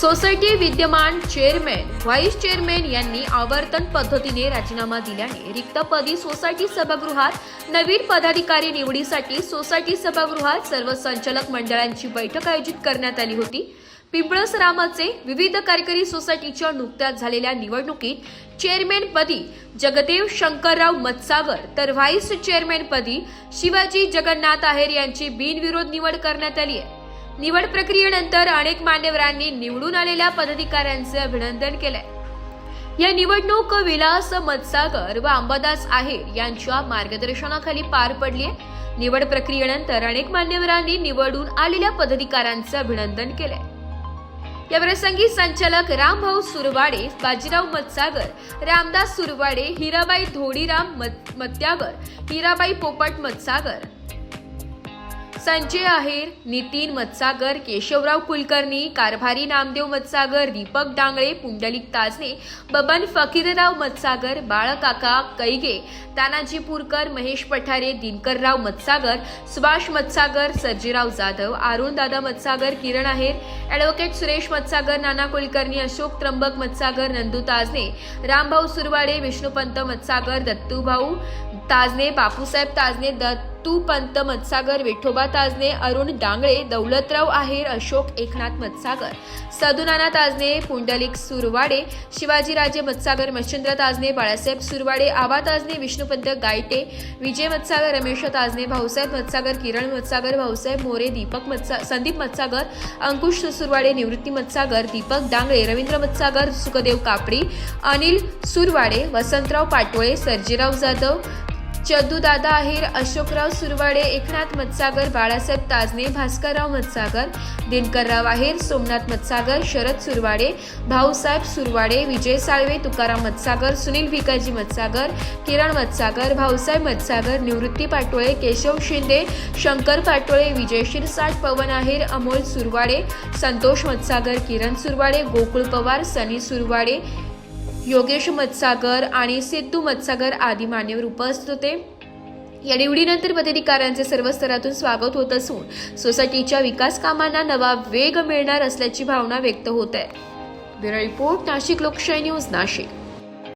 Society विद्यमान chairman vice chairman यांनी आवर्तन पद्धतीने राजीनामा दिल्याने रिक्त पदी सोसायटी सभागृहात नवीन पदाधिकारी निवडीसाठी सोसायटी सभागृहात सर्व संचालक मंडळांची बैठक आयोजित करण्यात आली होती. पिंपळस रामाचे विविध कार्यकारी सोसायटीच्या नुकत्याच झालेल्या निवडणुकीत चेअरमॅनपदी जगदेव शंकरराव मत्सागर तर व्हाईस चेअरमॅनपदी शिवाजी जगन्नाथ आहेर यांची बिनविरोध निवड करण्यात आली आहे. निवड प्रक्रियेनंतर अनेक मान्यवरांनी निवडून आलेल्या पदाधिकाऱ्यांचे अभिनंदन केलंय. या निवडणूक विलास मत्सागर व अंबादास आहेर यांच्या मार्गदर्शनाखाली पार पडली आहे निवड प्रक्रियेनंतर अनेक मान्यवरांनी निवडून आलेल्या पदाधिकाऱ्यांचे अभिनंदन केलंय. या प्रसंगी संचालक रामभाऊ सुरवाडे बाजीराव मत्सागर रामदास सुरवाडे हिराबाई धोडीराम मत- मत्यागर हिराबाई पोपट मत्सागर संजय आहेर नितीन मत्सागर केशवराव कुलकर्णी कारभारी नामदेव मत्सागर दीपक डांगळे पुंडलिक ताजने बबन फकीरराव मत्सागर बाळकाका कैगे तानाजी पुरकर महेश पठारे दिनकरराव मत्सागर सुभाष मत्सागर सर्जीराव जाधव दादा मत्सागर किरण आहेर ॲडव्होकेट सुरेश मत्सागर नाना कुलकर्णी अशोक त्र्यंबक मत्सागर नंदू ताजने रामभाऊ सुरवाडे विष्णुपंत मत्सागर दत्तूभाऊ ताजने बापूसाहेब ताजने दत्त पंत मत्सागर विठोबा ताजने अरुण डांगळे दौलतराव आहेर अशोक एकनाथ मत्सागर सदुनाना ताजने पुंडलिक सुरवाडे शिवाजीराजे मत्सागर मच्छिंद्र ताजने बाळासाहेब सुरवाडे आबा ताजने विष्णुपंत गायटे विजय मत्सागर रमेश ताजने भाऊसाहेब मत्सागर किरण मत्सागर भाऊसाहेब मोरे दीपक मत्सा संदीप मत्सागर अंकुश सुरवाडे निवृत्ती मत्सागर दीपक डांगळे रवींद्र मत्सागर सुखदेव कापडी अनिल सुरवाडे वसंतराव पाटोळे सर्जीराव जाधव दादा आहेर अशोकराव सुरवाडे एकनाथ मत्सागर बाळासाहेब ताजने भास्करराव मत्सागर दिनकरराव आहेर सोमनाथ मत्सागर शरद सुरवाडे भाऊसाहेब सुरवाडे विजय साळवे तुकाराम मत्सागर सुनील भिकाजी मत्सागर किरण मत्सागर भाऊसाहेब मत्सागर निवृत्ती पाटोळे केशव शिंदे शंकर पाटोळे विजय शिरसाट पवन आहेर अमोल सुरवाडे संतोष मत्सागर किरण सुरवाडे गोकुळ पवार सनी सुरवाडे योगेश मत्सागर आणि सिद्धू मत्सागर आदी मान्यवर उपस्थित होते. या निवडीनंतर पदाधिकाऱ्यांचे सर्व स्तरातून स्वागत होत असून सोसायटीच्या विकास कामांना नवा वेग मिळणार असल्याची भावना व्यक्त होत आहे. ब्युरो रिपोर्ट नाशिक लोकशाही न्यूज नाशिक.